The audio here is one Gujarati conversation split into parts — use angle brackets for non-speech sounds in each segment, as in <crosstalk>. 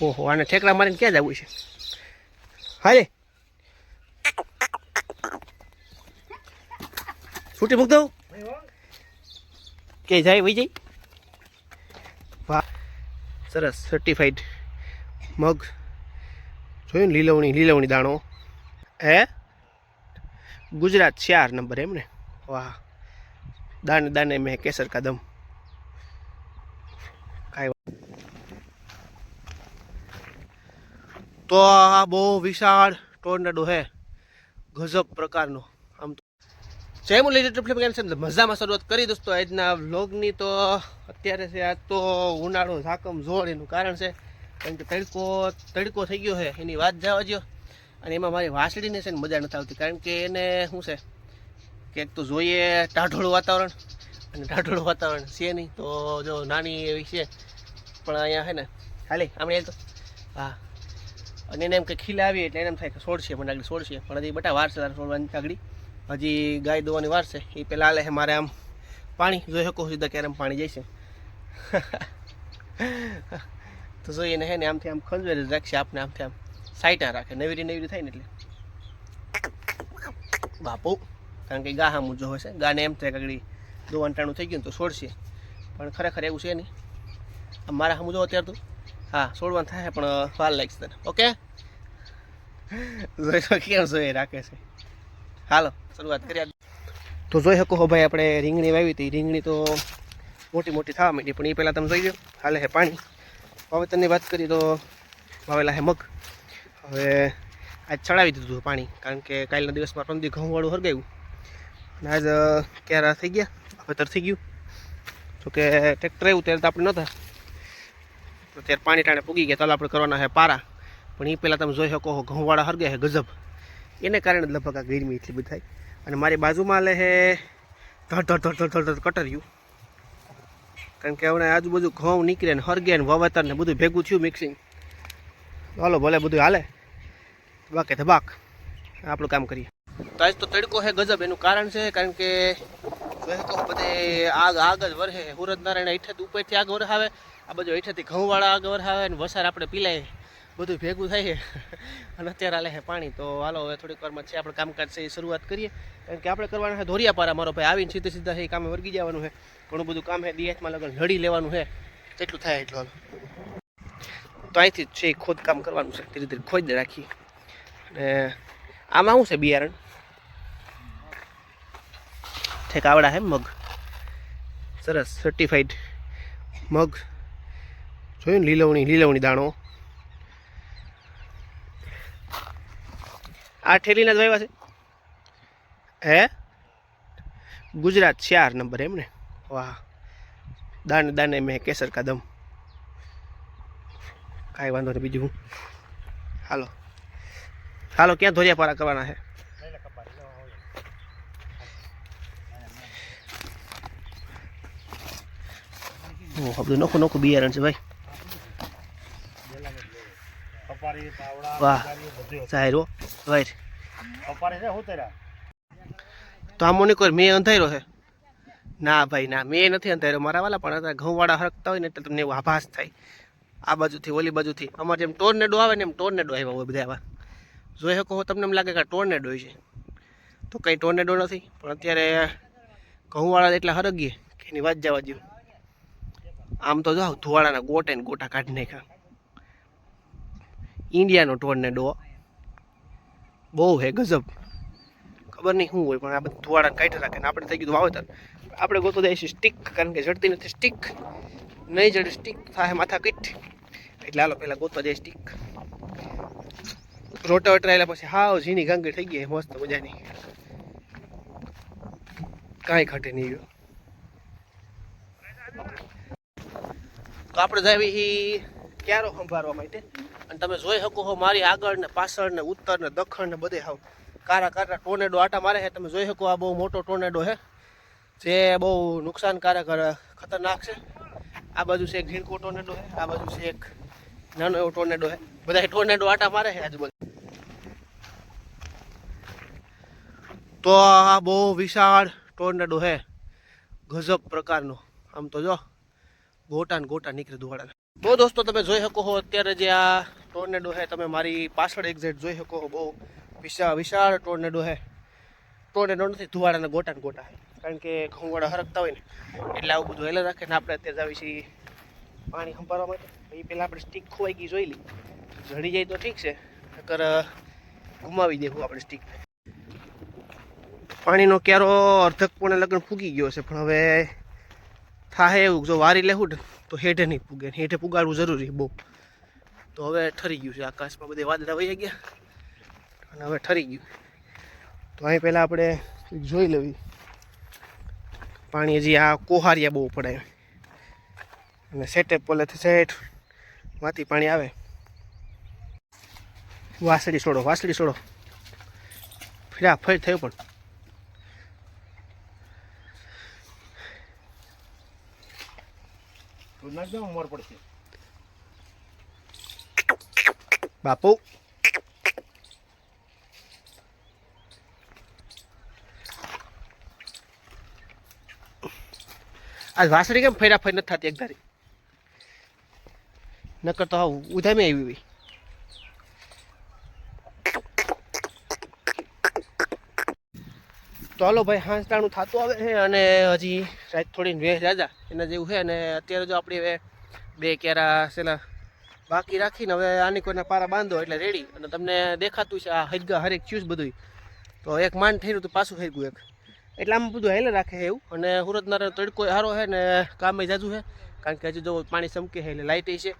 ઓહો, આને ઠેકડા મારીને ક્યાં જવું છે? હાલે. છૂટી મૂક દઉં? કે જાય, વહી જાય? વાહ, સરસ સર્ટિફાઈડ મગ. જોયું લીલવણી લીલવણી દાણો? હે? ગુજરાત ચાર નંબર એમ ને? વાહ, દાને દાને મેં કેસર કાદમ કાંઈ વાત. તો આ બહુ વિશાળ ટોર્નેડો હે. ગજબ પ્રકારનો. આમ તો જય મુરલી ટ્રિપ કેમ છે? મજામાં શરૂઆત કરી દોસ્તો. આજના વ્લોગની તો અત્યારે છે આ તો ઉનાળો ઝાકમ જોડ એનું કારણ છે. કારણ કે તડકો તડકો થઈ ગયો છે, એની વાત જવા જો અને એમાં મારી વાસળીને છે ને મજા નથી આવતી. કારણ કે એને શું છે? કે એક તો જોઈએ ટાઢોળું વાતાવરણ. અને ટાઢોળું વાતાવરણ છે નહીં તો જો નાની એવી છે. પણ અહીંયા છે ને ખાલી આમણે તો હા. અને એને એમ કે ખીલાવી એટલે એને એમ થાય કે છોડશે મને આગળ છોડશે પણ હજી બટા વાર છે તારે છોડવાની આગળ હજી ગાય દોવાની વાર છે એ પહેલાં આલે મારે આમ પાણી. જોઈ શકો સીધા ક્યારે પાણી છે <laughs> તો જોઈએ ને હે ને, આમથી આમ ખંજવેર રાખશે આપને, આમથી આમ સાઈટા રાખે. નવીરી નવીરી થાય ને એટલે. બાપુ, કારણ કે ગા હામું જો હશે. ગાને એમ થાય આગળ દોવાનું ટાણું થઈ ગયું તો છોડશે પણ ખરેખર એવું છે નહીં. મારા સમજો અત્યારે તો. હા, છોડવાનું થાય, પણ વાર લાગશે તને. ઓકે જોઈ તો કેમ જોઈ રાખે છે. હાલો, શરૂઆત કરી તો જોઈ શકો હો ભાઈ, આપણે રીંગણી વાવી હતી. રીંગણી તો મોટી મોટી થવા માંડી, પણ એ પહેલાં તમે જોઈ લો હાલે છે પાણી. વાવેતરની વાત કરીએ તો વાવેલા છે મગ. હવે આજ ચડાવી દીધું પાણી, કારણ કે કાલના દિવસમાં ત્રણ દી ઘઉંવાળું હરગાયું. અને આજ ક્યારે થઈ ગયા. વાવેતર થઈ ગયું. તો કે ટ્રેક્ટર આવ્યું ત્યારે તો આપણે નહોતા. તો ત્યારે પાણી ટાણે પૂગી ગયા ચાલો આપણે કરવાના છે પારા. પણ એ પહેલાં તમે જોઈ શકો ઘઉંવાળા હરગે છે, ગજબ. એને કારણે લગભગ આ ગરમી એટલી બધી થાય અને મારી બાજુમાં લે છે, ધડ ધડ ધડ ધડ ધડ કટર્યું. કારણ કે હવે આજુબાજુ ઘઉં નીકળે ને હરગે ને વાવેતર ને બધું ભેગું થયું મિક્સિંગ હાલો, ભલે બધું હાલે. બાકે ધબાક. આપણું કામ કરીએ. તો આજ તો તડકો છે ગજબ, એનું કારણ છે, કારણ કે જોઈ બધે આગ આગ જ વરસે હુરત નારાયણ હેઠેથી ઉપરથી આગ વરહાવે. આ બધું હેઠેથી ઘઉંવાળા આગ વરહાવે ને વસાર આપણે પીલાય. બધું ભેગું થાય. અને અત્યારે હાલે છે પાણી. તો હાલો, હવે થોડીક વારમાં છે આપણે કામકાજ છે એ શરૂઆત કરીએ. કારણ કે આપણે કરવાના છે ધોરિયાપારા. મારો ભાઈ આવીને સીધે સીધા છે એ કામે વર્ગી જવાનું છે ઘણું બધું કામ છે દિયાતમાં લગન લડી લેવાનું છે જેટલું થાય એટલું હાલો. તો અહીંથી છે ખોદકામ કરવાનું છે. ધીરે ધીરે ખોદ રાખીએ. અને આમાં શું છે બિયારણ? ઠેકાવડા છે મગ? સરસ સર્ટિફાઈડ મગ. જોયું લીલવણી લીલવણી દાણો. આ ઠેલીના જ વાવ્યા છે? હે? ગુજરાત ચાર નંબર એમ ને? વાહ. દાને દાને મેં કેસર કા દમ. કાંઈ વાંધો નહીં, બીજું હાલો. હાલો, ક્યાં ધોરિયા પારા કરવાના છે ઓહ બધું નોખું નોખું બિયારણ છે ભાઈ. વાહ. સાહેરો વાઈટ. તો આ મોનિકોર મેં અંધાર્યો છે? ના ભાઈ ના મેં નથી અંધાર્યો. મારા વાલા પણ અત્યારે ઘઉંવાળા હરકતા હોય ને એટલે તમને એવો આભાસ થાય. આ બાજુથી ઓલી બાજુથી. અમારે જેમ ટોર્નેડો આવે ને એમ ટોર્નેડો આવ્યા હોય બધા આવા જોઈ શકો તમને એમ લાગે કે ટોર્નેડો છે. તો કંઈ ટોર્નેડો નથી પણ અત્યારે ઘઉંવાળા એટલા હરગીએ કે એની વાત જવા દો આમ તો જાઓ ધુવાડાના ગોટે ને ગોટા કાઢી નાખ્યા. ઇન્ડિયાનો ટોર્નેડો બહુ હે, ગજબ. ખબર નહીં શું હોય, પણ આ બધું ધુવાડા કાઢી રાખે ને આપણે થઈ ગયું વાવેતર. આપણે ગોતો દઈએ છીએ સ્ટીક કારણ કે જડતી નથી સ્ટીક નહીં જડે સ્ટીક થાય માથા કીટ. એટલે હાલો, પહેલાં ગોતવા જાય સ્ટીક રોટા વટરાયેલા પછી હાવ ઝીણી ગાંગી થઈ ગઈ મસ્ત મજાની. કાંઈ ઘટે નહીં તો આપણે જાય એ ક્યારો સંભાળવા માટે? અને તમે જોઈ શકો છો મારી આગળ ને પાછળ ને ઉત્તર ને દક્ષિણ ને બધે હાવ. કારા કારા ટોર્નેડો આટા મારે છે. તમે જોઈ શકો આ બહુ મોટો ટોર્નેડો છે. જે બહુ નુકસાનકારક ખતરનાક છે. આ બાજુ છે એક ઝીણકો ટોર્નેડો છે. આ બાજુ છે એક નાનો એવો ટોર્નેડો છે. બધા ટોર્નેડો આટા મારે છે આજુબાજુ તો આ બહુ વિશાળ ટોર્નેડો છે. ગજબ પ્રકારનો. આમ તો જો. ગોટા ને ગોટા નીકળે ધુવાડા તો દોસ્તો, તમે જોઈ શકો છો અત્યારે જે આ ટોર્નેડો છે, તમે મારી પાછળ એક્ઝેક્ટ જોઈ શકો છો બહુ વિશાળ વિશાળ ટોર્નેડો છે. ટોર્નેડો નથી, ધુવાડાના ગોટા ને ગોટા. કારણ કે ઘઉંવાળા હરકતા હોય ને, એટલે આવું બધું હેલે રાખે ને આપણે અત્યારે જાવી છીએ પાણી સંભાળવા માટે. એ પહેલાં આપણે સ્ટીક ખોવાઈ ગઈ જોઈ લઈ જડી જાય તો ઠીક છે, નકર ગુમાવી દેવું આપણે સ્ટીક પાણીનો ક્યારો અર્ધક પૂર્ણ લગ્ન ફૂગી ગયો છે, પણ હવે થાય એવું જો વારી લેવું ને, તો હેઠે નહીં પૂગે હેઠે પુગાડવું જરૂરી બહુ. તો હવે ઠરી ગયું છે, આકાશમાં બધે વાદળા વહી ગયા અને હવે ઠરી ગયું. તો અહીં પહેલાં આપણે જોઈ લેવી પાણી હજી આ કોહારિયા બહુ પડે. અને સેટે પોલેથી સેટમાંથી પાણી આવે. વાસળી છોડો વાસળી છોડો ફેરા, ફરી થયું પણ. મોર પડશે. બાપુ. આ વાસળી કેમ ફેરા ફેર નથી થતી એક ધારી? નકર તો ઉધામી આવી હોય. તો હાલો ભાઈ હાંસ ટાણું થતું આવે છે અને હજી રાત થોડી વેહ રાજા એના જેવું છે અને અત્યારે જો આપણે હવે બે કેરા સેલા બાકી રાખીને હવે આની કોઈના પારા બાંધો એટલે રેડી અને તમને દેખાતું છે આ હજગા હરેક ચ્યુઝ બધું તો એક માંડ થઈ રહ્યું તો પાછું થઈ ગયું એક. એટલે આમ બધું હેલે રાખે છે એવું. અને સુરતના તડકો સારો છે ને કામે જાજુ છે. કારણ કે હજુ જો પાણી ચમકે છે એટલે લાઇટ છે.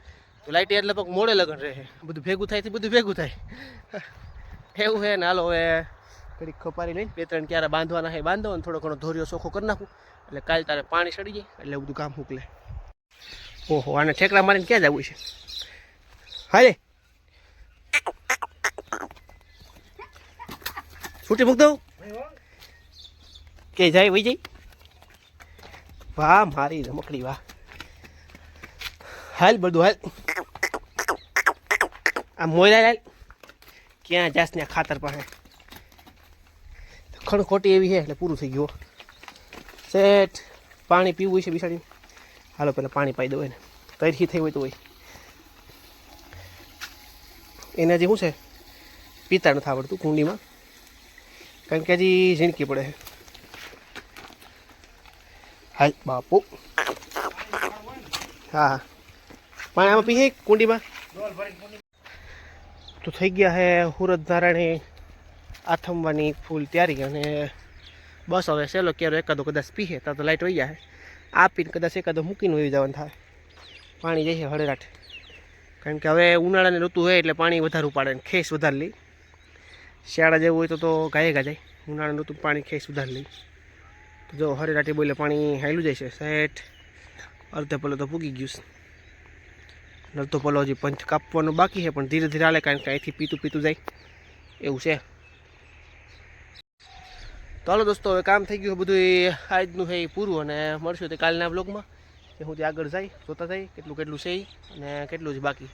તો લાઇટ એટલે પગ મોડે લગન રહે બધું ભેગું થાય બધું ભેગું થાય. <laughs> એવું છે ને હાલો હવે ઘડીક ખપારી લઈને બે ત્રણ ક્યારે બાંધવાના હોય બાંધો અને થોડો ઘણો ધોરિયો ચોખ્ખો કરી નાખું. એટલે કાલ તારે પાણી સડી જાય, એટલે બધું કામ ઉકલે. ઓહો, આને ઠેકડા મારીને ક્યાં જવું છે? હાલે છૂટી મૂક દઉં? કે જાય, વહી જાય? વાહ, મારી રમકડી, વાહ. હાલ બધું, હાલ. આ મોયલા લાલ. ક્યાં જાસ ને ખાતર પાસે? ખણ ખોટી એવી છે, એટલે પૂરું થઈ ગયું સેટ પાણી પીવું છે બિસાડી હાલો પહેલાં પાણી પાઈ દઉં એને. તરખી થઈ હોય તો હોય. એને હજી શું છે? પીતા નથી આવડતું કુંડીમાં. કારણ કે હજી ઝીણકી પડે હાલ બાપુ. હા પાણી આમાં પીએ કુંડીમાં? તો થઈ ગયા હે હુરત ધારાણી આથમવાની ફૂલ તૈયારી અને બસ હવે સહેલો કેરો એકાદો કદાચ પીએ તો તો લાઇટ વહી જાય. આ પીને કદાચ એકાદો મૂકીને વહી જવાનું થાય. પાણી જઈએ હળેરાટ કારણ કે હવે ઉનાળાની ઋતુ હોય એટલે પાણી વધારે ઉપાડે ને ખેસ વધારે લઈ. શિયાળા જેવું હોય તો તો ગાયે ગા જાય ઉનાળાની ઋતુ પાણી ખેસ વધારે લઈ. તો જો હળેરાટી બોલે પાણી હાયલું જાય છે. સેટ અડધે પલો તો પૂગી ગયું છે. નરતો પલો હજી પંચ કાપવાનો બાકી છે, પણ ધીરે ધીરે હાલે કારણ કે અહીંથી પીતું પીતું જાય. એવું છે. તો હાલો દોસ્તો, હવે કામ થઈ ગયું બધું આજનું છે એ પૂરું અને મળશું તે કાલના બ્લોગમાં કે હું ત્યાં આગળ જાય, જોતા જાય, કેટલું કેટલું છે અને કેટલું જ બાકી.